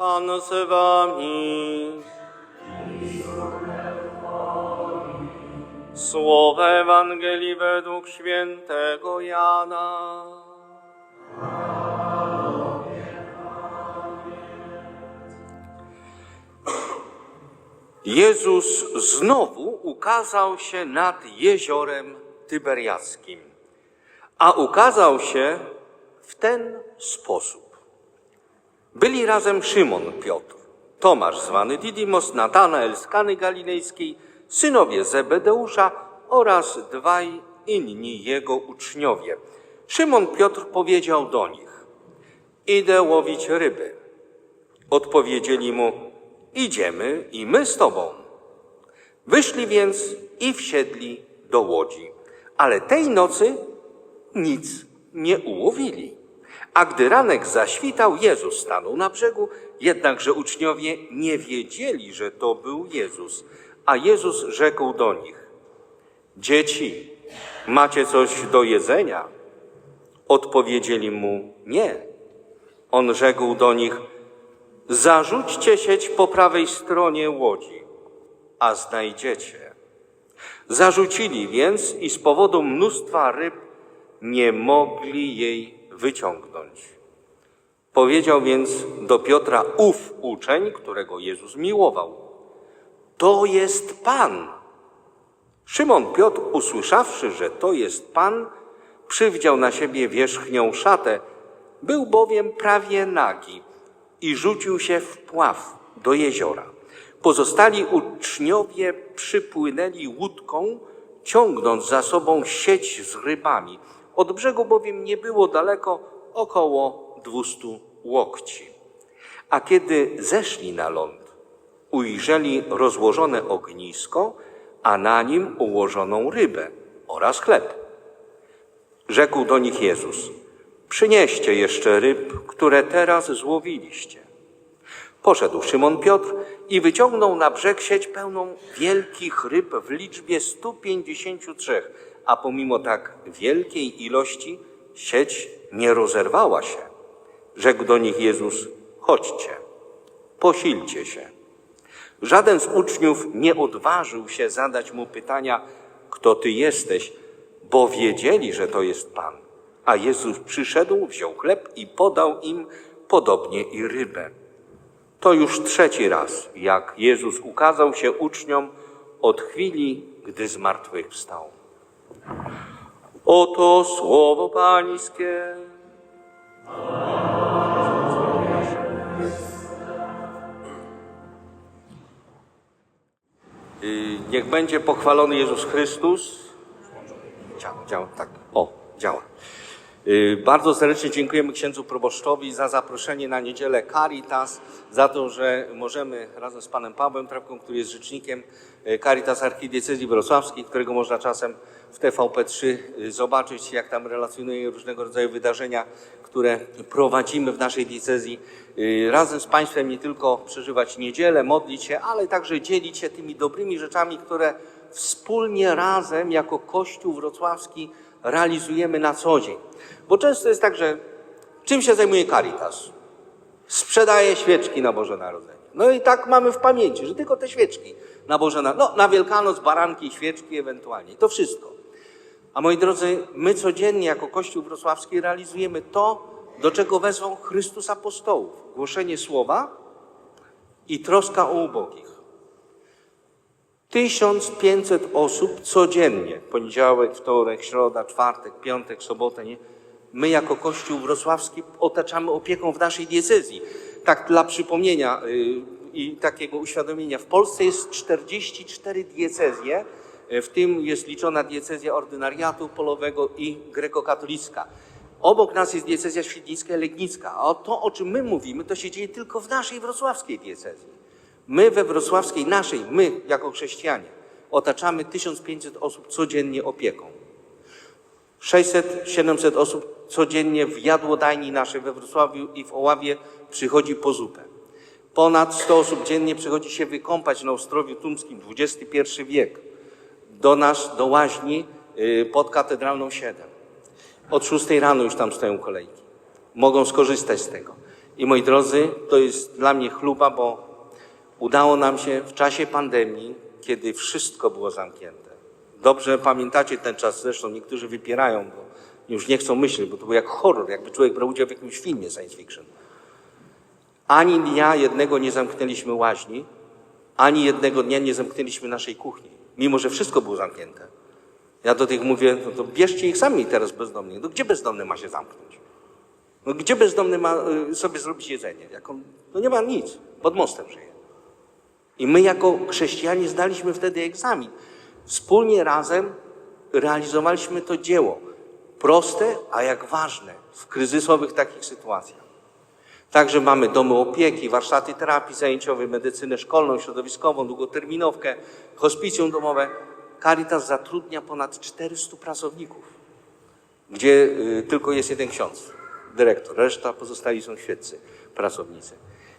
Pan z wami. Słowa Ewangelii według świętego Jana. Jezus znowu ukazał się nad jeziorem Tyberiackim, a ukazał się w ten sposób. Byli razem Szymon Piotr, Tomasz zwany Didymos, Natanael z Kany Galilejskiej, synowie Zebedeusza oraz dwaj inni jego uczniowie. Szymon Piotr powiedział do nich, idę łowić ryby. Odpowiedzieli mu, idziemy i my z tobą. Wyszli więc i wsiedli do łodzi, ale tej nocy nic nie ułowili. A gdy ranek zaświtał, Jezus stanął na brzegu, jednakże uczniowie nie wiedzieli, że to był Jezus. A Jezus rzekł do nich, dzieci, macie coś do jedzenia? Odpowiedzieli mu, nie. On rzekł do nich, zarzućcie sieć po prawej stronie łodzi, a znajdziecie. Zarzucili więc i z powodu mnóstwa ryb nie mogli jej wyciągnąć. Powiedział więc do Piotra ów uczeń, którego Jezus miłował. To jest Pan. Szymon Piotr, usłyszawszy, że to jest Pan, przywdział na siebie wierzchnią szatę, był bowiem prawie nagi i rzucił się w pław do jeziora. Pozostali uczniowie przypłynęli łódką, ciągnąc za sobą sieć z rybami. Od brzegu bowiem nie było daleko, około dwustu łokci. A kiedy zeszli na ląd, ujrzeli rozłożone ognisko, a na nim ułożoną rybę oraz chleb. Rzekł do nich Jezus, przynieście jeszcze ryb, które teraz złowiliście. Poszedł Szymon Piotr i wyciągnął na brzeg sieć pełną wielkich ryb w liczbie 153, a pomimo tak wielkiej ilości sieć nie rozerwała się. Rzekł do nich Jezus, chodźcie, posilcie się. Żaden z uczniów nie odważył się zadać mu pytania, kto ty jesteś, bo wiedzieli, że to jest Pan. A Jezus przyszedł, wziął chleb i podał im podobnie i rybę. To już trzeci raz, jak Jezus ukazał się uczniom od chwili, gdy zmartwychwstał. Oto słowo Pańskie. Y, Niech będzie pochwalony Jezus Chrystus. Działa, działa, tak. O, działa. Y, Bardzo serdecznie dziękujemy księdzu proboszczowi za zaproszenie na niedzielę Caritas, za to, że możemy razem z panem Pawłem Trawką, który jest rzecznikiem Caritas Archidiecezji Wrocławskiej, którego można czasem w TVP3 y, zobaczyć, jak tam relacjonuje różnego rodzaju wydarzenia, które prowadzimy w naszej diecezji. Y, Razem z państwem nie tylko przeżywać niedzielę, modlić się, ale także dzielić się tymi dobrymi rzeczami, które wspólnie razem jako Kościół Wrocławski realizujemy na co dzień. Bo często jest tak, że czym się zajmuje Caritas? Sprzedaje świeczki na Boże Narodzenie. No i tak mamy w pamięci, że tylko te świeczki na Boże. No, na Wielkanoc baranki świeczki ewentualnie. To wszystko. A moi drodzy, my codziennie jako Kościół Wrocławski realizujemy to, do czego wezwał Chrystus apostołów. Głoszenie słowa i troska o ubogich. 1500 osób codziennie, poniedziałek, wtorek, środa, czwartek, piątek, sobotę, nie? My jako Kościół Wrocławski otaczamy opieką w naszej diecezji. Tak dla przypomnienia yy, i takiego uświadomienia. W Polsce jest 44 diecezje, yy, w tym jest liczona diecezja ordynariatu polowego i grekokatolicka. Obok nas jest diecezja świdnicka i legnicka, a to, o czym my mówimy, to się dzieje tylko w naszej wrocławskiej diecezji. My we wrocławskiej, naszej, my jako chrześcijanie, otaczamy 1500 osób codziennie opieką. 600-700 osób codziennie w jadłodajni naszej we Wrocławiu i w Oławie przychodzi po zupę. Ponad 100 osób dziennie przychodzi się wykąpać na Ostrowiu Tumskim, XXI wiek. Do nas, do łaźni y, pod Katedralną 7. Od 6 rano już tam stoją kolejki. Mogą skorzystać z tego. I moi drodzy, to jest dla mnie chluba, bo udało nam się w czasie pandemii, kiedy wszystko było zamknięte. Dobrze pamiętacie ten czas, zresztą niektórzy wypierają, bo już nie chcą myśleć, bo to był jak horror, jakby człowiek brał udział w jakimś filmie science fiction. Ani dnia jednego nie zamknęliśmy łaźni, ani jednego dnia nie zamknęliśmy naszej kuchni, mimo że wszystko było zamknięte. Ja do tych mówię, no to bierzcie ich sami teraz bezdomnych. No gdzie bezdomny ma się zamknąć? No gdzie bezdomny ma y, sobie zrobić jedzenie? Jak on, no nie ma nic, pod mostem żyje. I my jako chrześcijanie zdaliśmy wtedy egzamin. Wspólnie razem realizowaliśmy to dzieło. Proste, a jak ważne w kryzysowych takich sytuacjach. Także mamy domy opieki, warsztaty terapii zajęciowej, medycynę szkolną, środowiskową, długoterminowkę, hospicjum domowe. Caritas zatrudnia ponad 400 pracowników, gdzie y, tylko jest jeden ksiądz, dyrektor, reszta pozostali są świeccy pracownicy.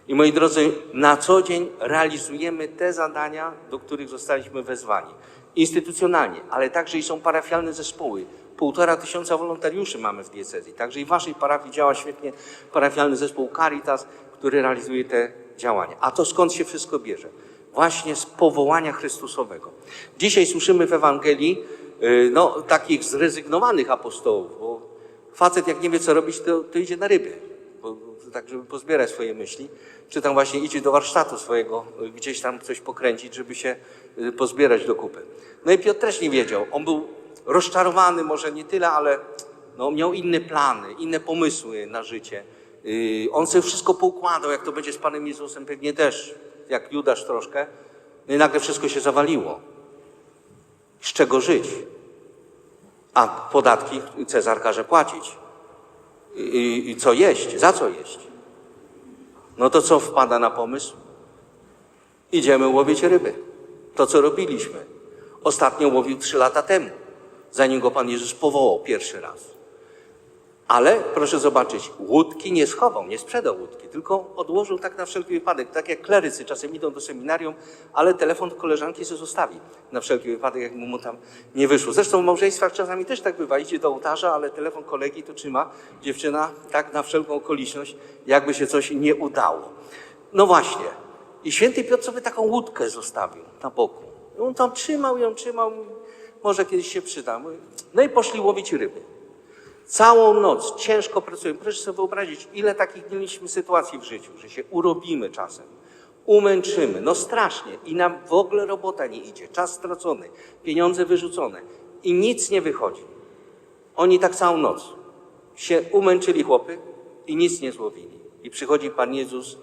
I moi drodzy, na co dzień realizujemy te zadania, do których zostaliśmy wezwani. Instytucjonalnie, ale także i są parafialne zespoły. Półtora tysiąca wolontariuszy mamy w diecezji. Także i w waszej parafii działa świetnie parafialny zespół Caritas, który realizuje te działania. A to skąd się wszystko bierze? Właśnie z powołania Chrystusowego. Dzisiaj słyszymy w Ewangelii y, no, takich zrezygnowanych apostołów, bo facet jak nie wie co robić, to, to idzie na ryby, bo, tak żeby pozbierać swoje myśli, czy tam właśnie idzie do warsztatu swojego, y, gdzieś tam coś pokręcić, żeby się pozbierać do kupy. No i Piotr też nie wiedział. On był rozczarowany, może nie tyle, ale no, miał inne plany, inne pomysły na życie. Yy, on sobie wszystko poukładał, jak to będzie z Panem Jezusem, pewnie też, jak Judasz troszkę. No i nagle wszystko się zawaliło. Z czego żyć? A podatki Cezar każe płacić. I, I co jeść? Za co jeść? No to co wpada na pomysł? Idziemy łowić ryby. To, co robiliśmy. Ostatnio łowił trzy lata temu, zanim go Pan Jezus powołał pierwszy raz. Ale proszę zobaczyć, łódki nie schował, nie sprzedał łódki, tylko odłożył tak na wszelki wypadek. Tak jak klerycy czasem idą do seminarium, ale telefon koleżanki sobie zostawi na wszelki wypadek, jak mu tam nie wyszło. Zresztą w małżeństwach czasami też tak bywa. Idzie do ołtarza, ale telefon kolegi to trzyma dziewczyna tak na wszelką okoliczność, jakby się coś nie udało. No właśnie. I święty Piotr sobie taką łódkę zostawił na boku. I on tam trzymał ją, trzymał, może kiedyś się przyda. No i poszli łowić ryby. Całą noc ciężko pracujemy. Proszę sobie wyobrazić, ile takich mieliśmy sytuacji w życiu, że się urobimy czasem, umęczymy, no strasznie i nam w ogóle robota nie idzie, czas stracony, pieniądze wyrzucone i nic nie wychodzi. Oni tak całą noc się umęczyli chłopy i nic nie złowili. I przychodzi Pan Jezus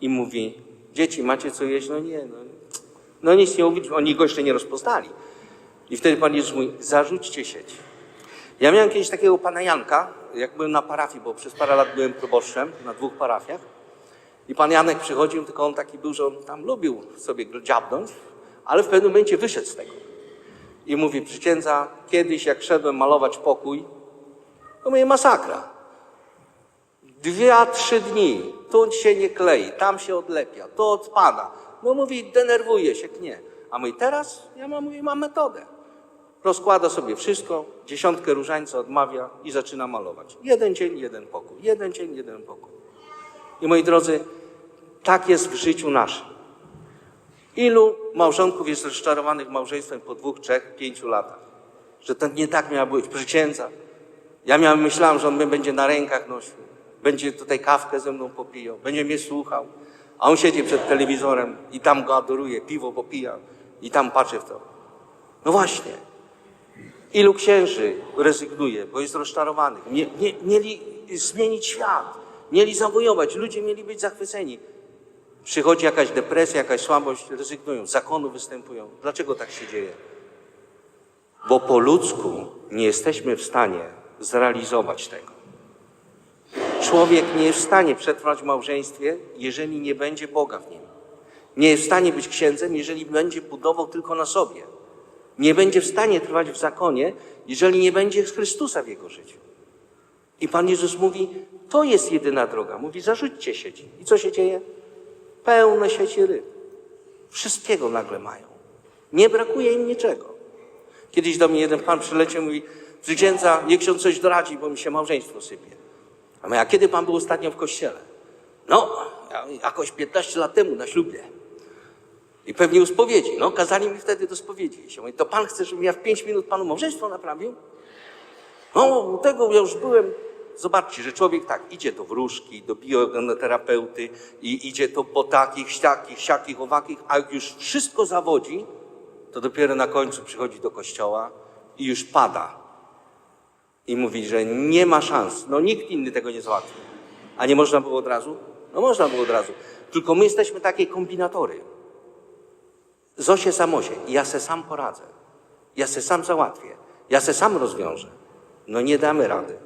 i mówi, dzieci macie co jeść? No nie, no, no nic nie mówili, oni go jeszcze nie rozpoznali. I wtedy Pan Jezus mówi, zarzućcie sieć. Ja miałem kiedyś takiego pana Janka, jak byłem na parafii, bo przez parę lat byłem proboszczem na dwóch parafiach. I pan Janek przychodził, tylko on taki był, że on tam lubił sobie dziabnąć, ale w pewnym momencie wyszedł z tego. I mówi, przy księdza, kiedyś jak szedłem malować pokój, to mówię, masakra. Dwie, trzy dni, tu się nie klei, tam się odlepia, to odpada. No mówi, denerwuje się, nie. A mówi, teraz ja mam, mówi, mam metodę. Rozkłada sobie wszystko, dziesiątkę różańca odmawia i zaczyna malować. Jeden dzień, jeden pokój. Jeden dzień, jeden pokój. I moi drodzy, tak jest w życiu naszym. Ilu małżonków jest rozczarowanych małżeństwem po dwóch, trzech, pięciu latach? Że to nie tak miało być. Księdza, ja miałem, myślałem, że on mnie będzie na rękach nosił, będzie tutaj kawkę ze mną popijał, będzie mnie słuchał, a on siedzi przed telewizorem i tam go adoruje, piwo popija i tam patrzy w to. No właśnie, Ilu księży rezygnuje, bo jest rozczarowanych. Nie, nie, mieli zmienić świat, mieli zawojować, ludzie mieli być zachwyceni. Przychodzi jakaś depresja, jakaś słabość, rezygnują, zakonu występują. Dlaczego tak się dzieje? Bo po ludzku nie jesteśmy w stanie zrealizować tego. Człowiek nie jest w stanie przetrwać w małżeństwie, jeżeli nie będzie Boga w nim. Nie jest w stanie być księdzem, jeżeli będzie budował tylko na sobie nie będzie w stanie trwać w zakonie, jeżeli nie będzie Chrystusa w jego życiu. I Pan Jezus mówi, to jest jedyna droga. Mówi, zarzućcie sieci. I co się dzieje? Pełne sieci ryb. Wszystkiego nagle mają. Nie brakuje im niczego. Kiedyś do mnie jeden pan przyleciał i mówi, księdza, niech ksiądz coś doradzi, bo mi się małżeństwo sypie. A mówię, a kiedy pan był ostatnio w kościele? No, ja jakoś 15 lat temu na ślubie. I pewnie u spowiedzi. No, kazali mi wtedy do spowiedzi. się. Mówi, to pan chce, żebym ja w 5 minut panu małżeństwo naprawił? No, tego ja już byłem. Zobaczcie, że człowiek tak idzie do wróżki, do biogeneterapeuty i idzie to po takich, siakich, siakich, owakich, a jak już wszystko zawodzi, to dopiero na końcu przychodzi do kościoła i już pada. I mówi, że nie ma szans. No nikt inny tego nie załatwi. A nie można było od razu? No można było od razu. Tylko my jesteśmy takie kombinatory. Zosie samosie. Ja se sam poradzę. Ja se sam załatwię. Ja se sam rozwiążę. No nie damy rady.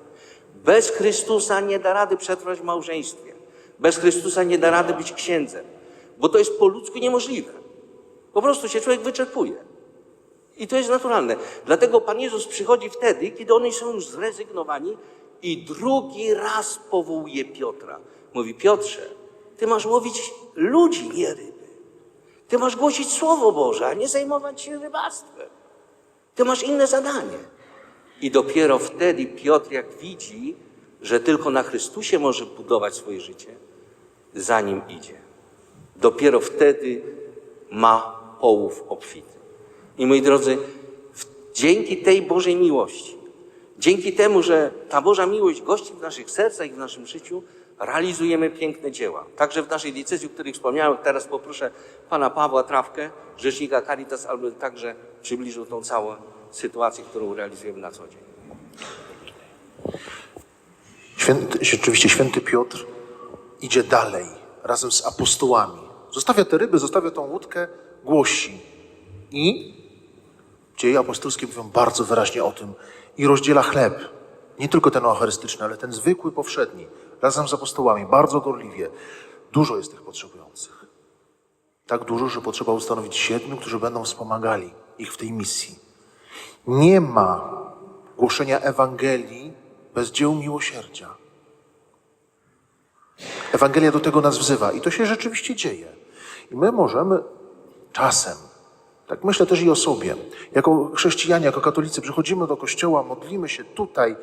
Bez Chrystusa nie da rady przetrwać w małżeństwie. Bez Chrystusa nie da rady być księdzem. Bo to jest po ludzku niemożliwe. Po prostu się człowiek wyczerpuje. I to jest naturalne. Dlatego Pan Jezus przychodzi wtedy, kiedy oni są już zrezygnowani i drugi raz powołuje Piotra. Mówi, Piotrze, ty masz łowić ludzi, nie ryby. Ty masz głosić Słowo Boże, a nie zajmować się rybactwem. Ty masz inne zadanie. I dopiero wtedy Piotr, jak widzi, że tylko na Chrystusie może budować swoje życie, za nim idzie. Dopiero wtedy ma połów obfity. I moi drodzy, dzięki tej Bożej miłości, dzięki temu, że ta Boża miłość gości w naszych sercach i w naszym życiu, realizujemy piękne dzieła. Także w naszej diecezji, o których wspomniałem, teraz poproszę pana Pawła Trawkę, rzecznika Caritas, aby także przybliżył tą całą sytuację, którą realizujemy na co dzień. Święty, rzeczywiście święty Piotr idzie dalej razem z apostołami. Zostawia te ryby, zostawia tą łódkę, głosi. I dzieje apostolskie mówią bardzo wyraźnie o tym. I rozdziela chleb. Nie tylko ten eucharystyczny, ale ten zwykły, powszedni. Razem z apostołami, bardzo gorliwie. Dużo jest tych potrzebujących. Tak dużo, że potrzeba ustanowić siedmiu, którzy będą wspomagali ich w tej misji. Nie ma głoszenia Ewangelii bez dzieł miłosierdzia. Ewangelia do tego nas wzywa i to się rzeczywiście dzieje. I my możemy czasem, tak myślę też i o sobie, jako chrześcijanie, jako katolicy, przychodzimy do kościoła, modlimy się tutaj,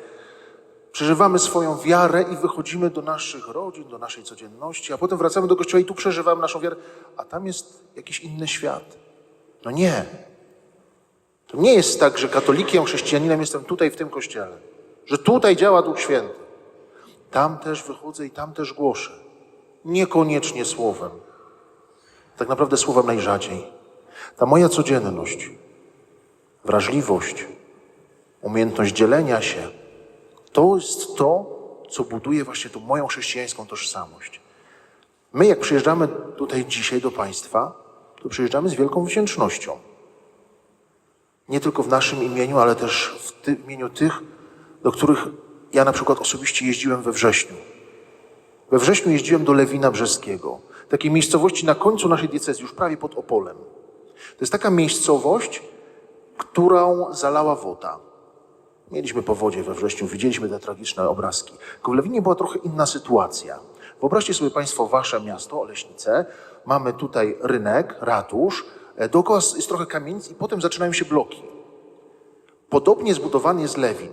przeżywamy swoją wiarę i wychodzimy do naszych rodzin, do naszej codzienności, a potem wracamy do kościoła i tu przeżywamy naszą wiarę, a tam jest jakiś inny świat. No nie. To nie jest tak, że katolikiem, chrześcijaninem jestem tutaj w tym kościele, że tutaj działa Duch Święty. Tam też wychodzę i tam też głoszę. Niekoniecznie słowem. Tak naprawdę słowem najrzadziej. Ta moja codzienność, wrażliwość, umiejętność dzielenia się, to jest to, co buduje właśnie tą moją chrześcijańską tożsamość. My, jak przyjeżdżamy tutaj dzisiaj do Państwa, to przyjeżdżamy z wielką wdzięcznością. Nie tylko w naszym imieniu, ale też w ty- imieniu tych, do których ja na przykład osobiście jeździłem we wrześniu. We wrześniu jeździłem do Lewina Brzeskiego, takiej miejscowości na końcu naszej diecezji, już prawie pod Opolem. To jest taka miejscowość, którą zalała woda. Mieliśmy powodzie we wrześniu, widzieliśmy te tragiczne obrazki. Tylko w Lewinie była trochę inna sytuacja. Wyobraźcie sobie Państwo wasze miasto, Oleśnice. Mamy tutaj rynek, ratusz, e, dookoła jest trochę kamienic i potem zaczynają się bloki. Podobnie zbudowany jest Lewin.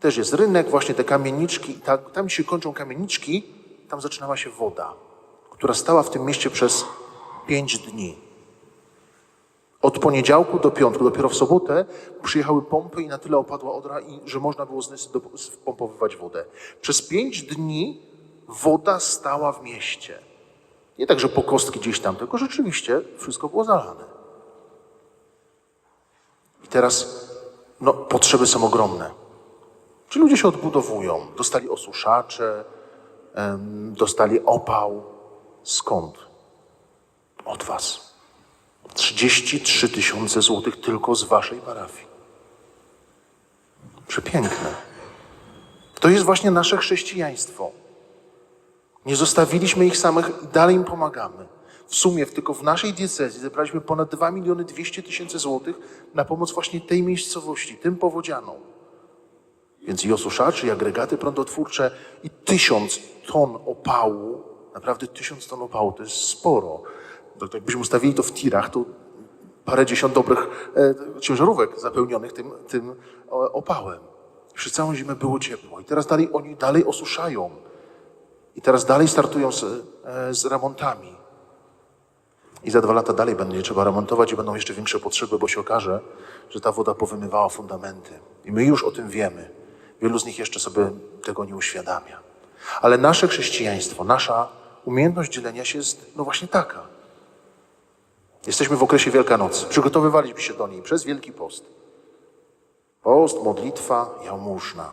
Też jest rynek, właśnie te kamieniczki, i tak, tam się kończą kamieniczki, tam zaczynała się woda, która stała w tym mieście przez pięć dni. Od poniedziałku do piątku, dopiero w sobotę przyjechały pompy i na tyle opadła odra, że można było z wpompowywać wodę. Przez pięć dni woda stała w mieście. Nie tak, że po kostki gdzieś tam, tylko rzeczywiście wszystko było zalane. I teraz no, potrzeby są ogromne. Ci ludzie się odbudowują. Dostali osuszacze, dostali opał. Skąd? Od was. 33 tysiące złotych tylko z waszej parafii. Przepiękne. To jest właśnie nasze chrześcijaństwo. Nie zostawiliśmy ich samych i dalej im pomagamy. W sumie tylko w naszej diecezji zebraliśmy ponad 2 miliony 200 tysięcy złotych na pomoc właśnie tej miejscowości, tym powodzianom. Więc i osuszaczy, i agregaty prądotwórcze, i tysiąc ton opału, naprawdę tysiąc ton opału, to jest sporo. Jakbyśmy ustawili to w tirach, to parę dziesiąt dobrych e, ciężarówek zapełnionych tym, tym o, opałem. Przez całą zimę było ciepło i teraz dalej oni dalej osuszają. I teraz dalej startują z, e, z remontami. I za dwa lata dalej będzie trzeba remontować i będą jeszcze większe potrzeby, bo się okaże, że ta woda powymywała fundamenty. I my już o tym wiemy. Wielu z nich jeszcze sobie tego nie uświadamia. Ale nasze chrześcijaństwo, nasza umiejętność dzielenia się jest no właśnie taka. Jesteśmy w okresie Wielkanocy. Przygotowywaliśmy się do niej przez Wielki Post. Post, modlitwa, jałmużna.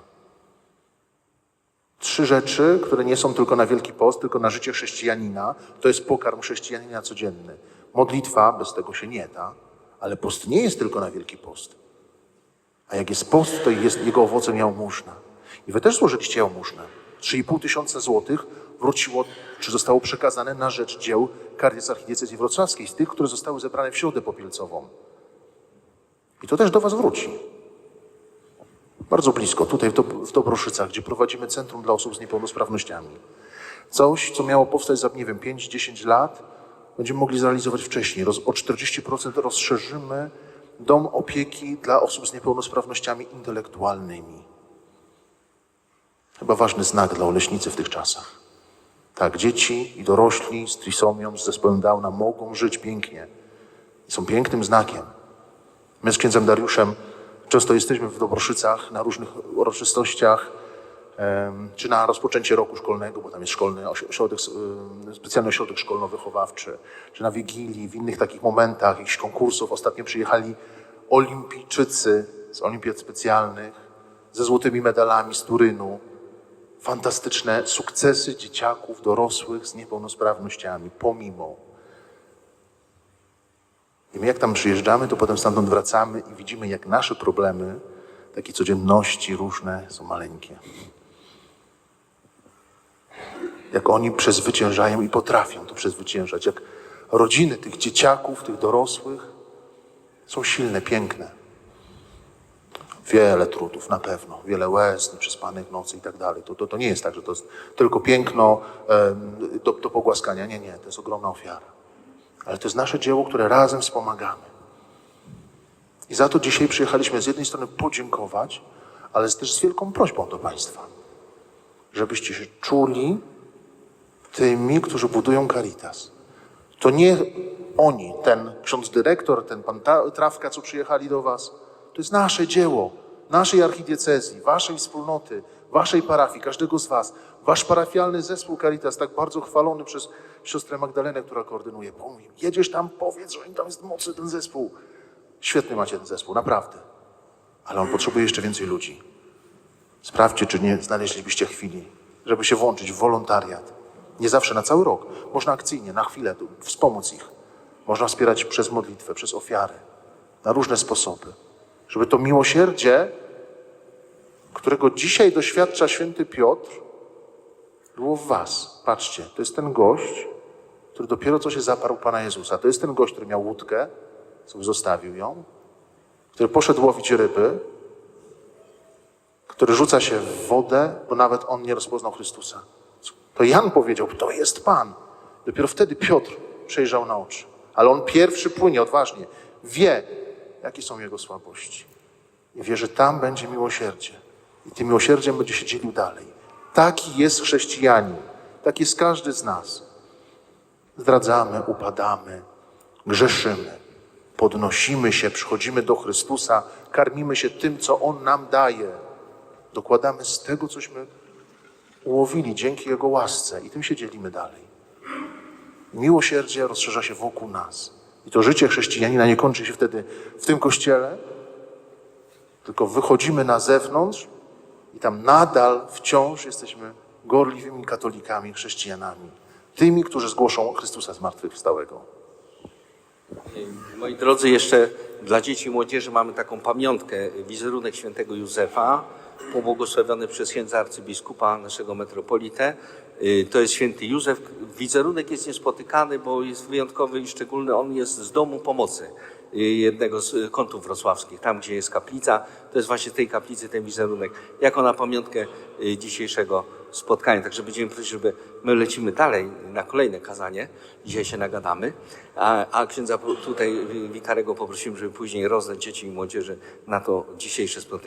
Trzy rzeczy, które nie są tylko na Wielki Post, tylko na życie chrześcijanina. To jest pokarm chrześcijanina codzienny. Modlitwa, bez tego się nie da, ale post nie jest tylko na Wielki Post. A jak jest post, to jest jego owocem jałmużna. I wy też złożyliście jałmużnę. 3,5 tysiąca złotych wróciło, czy zostało przekazane na rzecz dzieł Karitas Archidiecezji Wrocławskiej, z tych, które zostały zebrane w Środę Popielcową. I to też do was wróci. Bardzo blisko, tutaj w Dobroszycach, gdzie prowadzimy Centrum dla Osób z Niepełnosprawnościami. Coś, co miało powstać za, nie wiem, 5-10 lat, będziemy mogli zrealizować wcześniej. Roz, o 40% rozszerzymy dom opieki dla osób z niepełnosprawnościami intelektualnymi. Chyba ważny znak dla Oleśnicy w tych czasach. Tak, dzieci i dorośli z trisomią, z zespołem Downa mogą żyć pięknie. Są pięknym znakiem. My z księdzem Dariuszem często jesteśmy w Dobroszycach na różnych uroczystościach, czy na rozpoczęcie roku szkolnego, bo tam jest szkolny ośrodek, specjalny ośrodek szkolno-wychowawczy, czy na Wigilii, w innych takich momentach, jakichś konkursów. Ostatnio przyjechali olimpijczycy z olimpiad specjalnych, ze złotymi medalami z Turynu. Fantastyczne sukcesy dzieciaków, dorosłych z niepełnosprawnościami, pomimo. I my jak tam przyjeżdżamy, to potem stamtąd wracamy i widzimy, jak nasze problemy, takie codzienności różne, są maleńkie. Jak oni przezwyciężają i potrafią to przezwyciężać. Jak rodziny tych dzieciaków, tych dorosłych są silne, piękne. Wiele trudów, na pewno. Wiele łez, nieprzespanych nocy i tak dalej. To, to, to nie jest tak, że to jest tylko piękno do, do pogłaskania. Nie, nie. To jest ogromna ofiara. Ale to jest nasze dzieło, które razem wspomagamy. I za to dzisiaj przyjechaliśmy z jednej strony podziękować, ale też z wielką prośbą do Państwa, żebyście się czuli tymi, którzy budują Caritas. To nie oni, ten ksiądz dyrektor, ten pan Trawka, co przyjechali do Was. To jest nasze dzieło, naszej archidiecezji, Waszej wspólnoty, Waszej parafii, każdego z Was. Wasz parafialny zespół Caritas, tak bardzo chwalony przez siostrę Magdalenę, która koordynuje. Pomówi, jedziesz tam, powiedz, że tam jest mocny ten zespół. Świetny macie ten zespół, naprawdę. Ale on potrzebuje jeszcze więcej ludzi. Sprawdźcie, czy nie znaleźlibyście chwili, żeby się włączyć w wolontariat. Nie zawsze na cały rok. Można akcyjnie, na chwilę, wspomóc ich. Można wspierać przez modlitwę, przez ofiary, na różne sposoby. Żeby to miłosierdzie, którego dzisiaj doświadcza święty Piotr, było w was. Patrzcie, to jest ten gość, który dopiero co się zaparł Pana Jezusa. To jest ten gość, który miał łódkę, co zostawił ją, który poszedł łowić ryby, który rzuca się w wodę, bo nawet on nie rozpoznał Chrystusa. To Jan powiedział, to jest Pan. Dopiero wtedy Piotr przejrzał na oczy. Ale on pierwszy płynie odważnie. Wie, jakie są jego słabości. I wie, że tam będzie miłosierdzie. I tym miłosierdziem będzie się dzielił dalej. Taki jest chrześcijanin. Tak jest każdy z nas. Zdradzamy, upadamy, grzeszymy, podnosimy się, przychodzimy do Chrystusa, karmimy się tym, co On nam daje. Dokładamy z tego, cośmy ułowili dzięki Jego łasce i tym się dzielimy dalej. Miłosierdzie rozszerza się wokół nas. I to życie chrześcijanina nie kończy się wtedy w tym kościele, tylko wychodzimy na zewnątrz i tam nadal wciąż jesteśmy gorliwymi katolikami, chrześcijanami. Tymi, którzy zgłoszą Chrystusa zmartwychwstałego. Moi drodzy, jeszcze dla dzieci i młodzieży mamy taką pamiątkę, wizerunek świętego Józefa, pobłogosławiony przez księdza arcybiskupa naszego metropolitę. Y, To jest święty Józef. Wizerunek jest niespotykany, bo jest wyjątkowy i szczególny. On jest z domu pomocy y, jednego z y, kątów wrocławskich, tam gdzie jest kaplica. To jest właśnie tej kaplicy ten wizerunek, jako na pamiątkę dzisiejszego spotkanie, także będziemy prosić, żeby my lecimy dalej na kolejne kazanie. Dzisiaj się nagadamy, a, a księdza tutaj wikarego poprosimy, żeby później rozdać dzieci i młodzieży na to dzisiejsze spotkanie.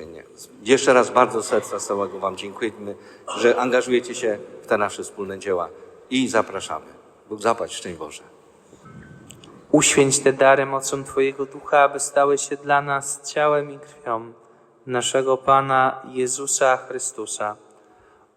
Jeszcze raz bardzo serca całego Wam dziękujemy, że angażujecie się w te nasze wspólne dzieła i zapraszamy. Bóg zapłać, szczęść Boże. Uświęć te dary mocą Twojego Ducha, aby stały się dla nas ciałem i krwią naszego Pana Jezusa Chrystusa.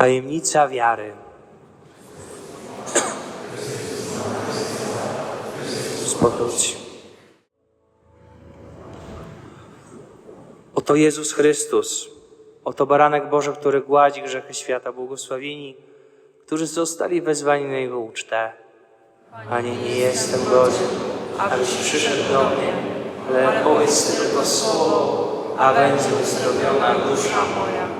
Tajemnica wiary. Spokój. Oto Jezus Chrystus, oto baranek Boży, który gładzi grzechy świata, błogosławieni, którzy zostali wezwani na Jego ucztę. Panie, nie jestem godzien, abyś przyszedł do mnie, ale powiedz tylko słowo, a będzie uzdrowiona dusza moja.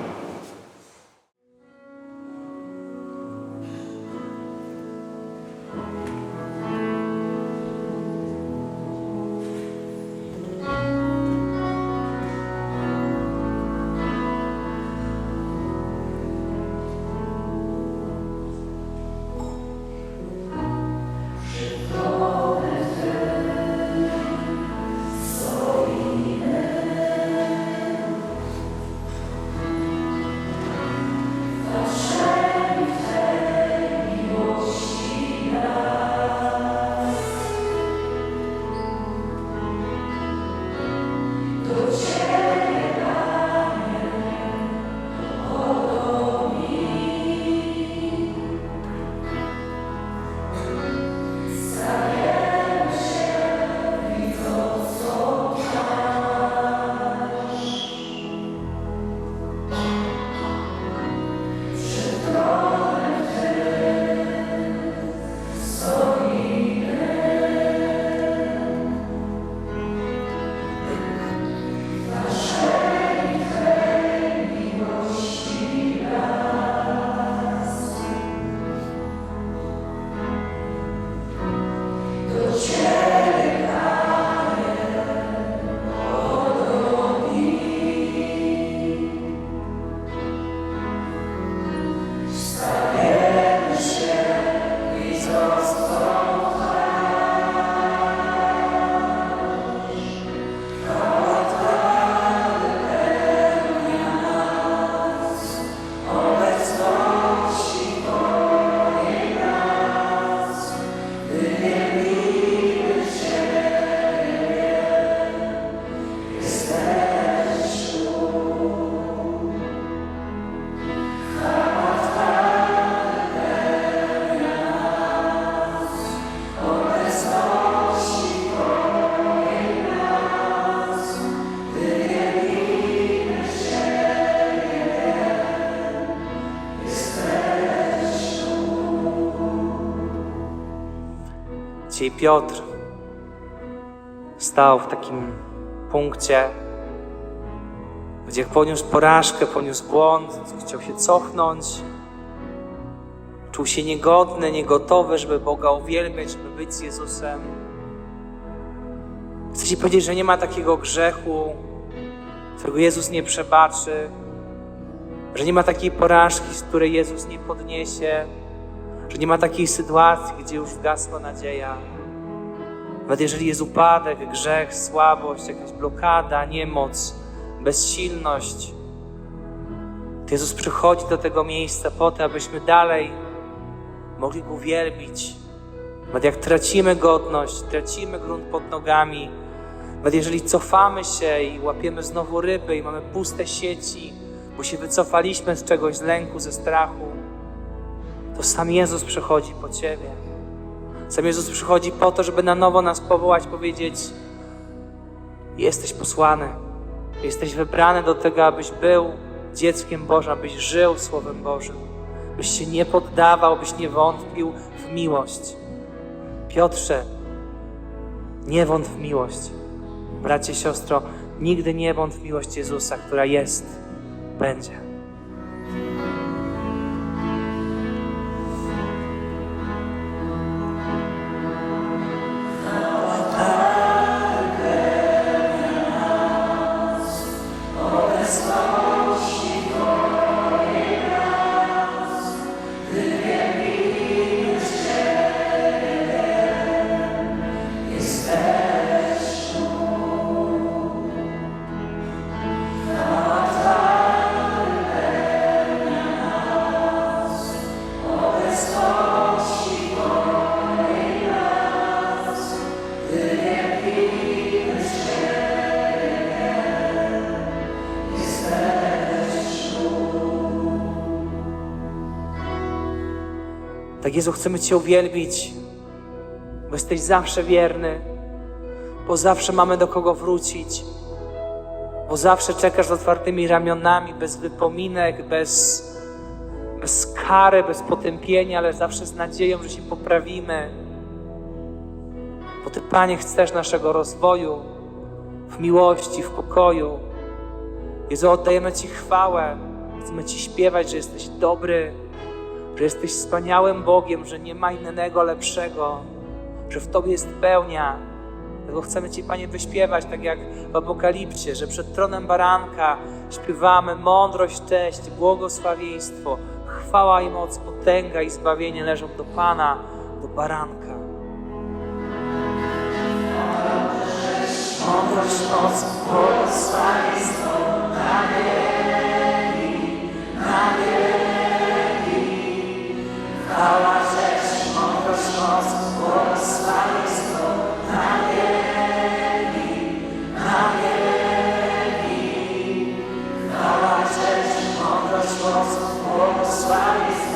Dzisiaj Piotr stał w takim punkcie, gdzie poniósł porażkę, poniósł błąd, chciał się cofnąć. Czuł się niegodny, niegotowy, żeby Boga uwielbiać, żeby być z Jezusem. Chcę Ci powiedzieć, że nie ma takiego grzechu, którego Jezus nie przebaczy, że nie ma takiej porażki, z której Jezus nie podniesie, że nie ma takiej sytuacji, gdzie już wgasła nadzieja. Nawet jeżeli jest upadek, grzech, słabość, jakaś blokada, niemoc, bezsilność, to Jezus przychodzi do tego miejsca po to, abyśmy dalej mogli Go wielbić. Nawet jak tracimy godność, tracimy grunt pod nogami, nawet jeżeli cofamy się i łapiemy znowu ryby i mamy puste sieci, bo się wycofaliśmy z czegoś, z lęku, ze strachu, to sam Jezus przychodzi po Ciebie. Sam Jezus przychodzi po to, żeby na nowo nas powołać, powiedzieć: Jesteś posłany, jesteś wybrany do tego, abyś był dzieckiem Bożym, abyś żył Słowem Bożym, byś się nie poddawał, byś nie wątpił w miłość. Piotrze, nie wątp w miłość. Bracie, siostro, nigdy nie wątp w miłość Jezusa, która jest, będzie. Tak Jezu, chcemy Cię uwielbić, bo jesteś zawsze wierny, bo zawsze mamy do kogo wrócić, bo zawsze czekasz z otwartymi ramionami, bez wypominek, bez, bez kary, bez potępienia, ale zawsze z nadzieją, że się poprawimy. Bo Ty, Panie, chcesz naszego rozwoju w miłości, w pokoju. Jezu, oddajemy Ci chwałę, chcemy Ci śpiewać, że jesteś dobry, że jesteś wspaniałym Bogiem, że nie ma innego lepszego, że w Tobie jest pełnia. Dlatego chcemy Ci, Panie, wyśpiewać, tak jak w Apokalipsie, że przed tronem baranka śpiewamy mądrość, cześć, błogosławieństwo, chwała i moc, potęga i zbawienie leżą do Pana, do baranka. Mądrość, moc, błogosławieństwo, chwała, cześć, mądrość, moc, błogosławieństwo, na wieki. Chwała, cześć, mądrość, moc, błogosławieństwo,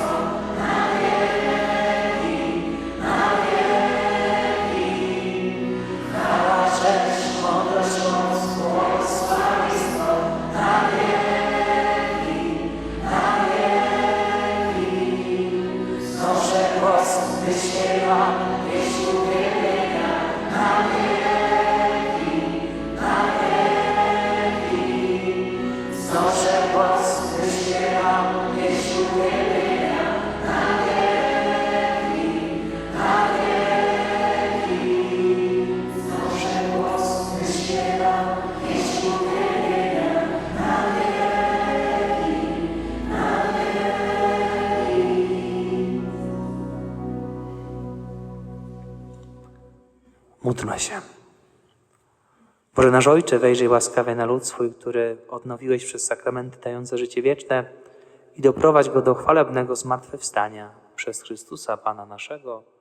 nasz Ojcze, wejrzyj łaskawie na lud swój, który odnowiłeś przez sakramenty dające życie wieczne i doprowadź go do chwalebnego zmartwychwstania przez Chrystusa Pana naszego.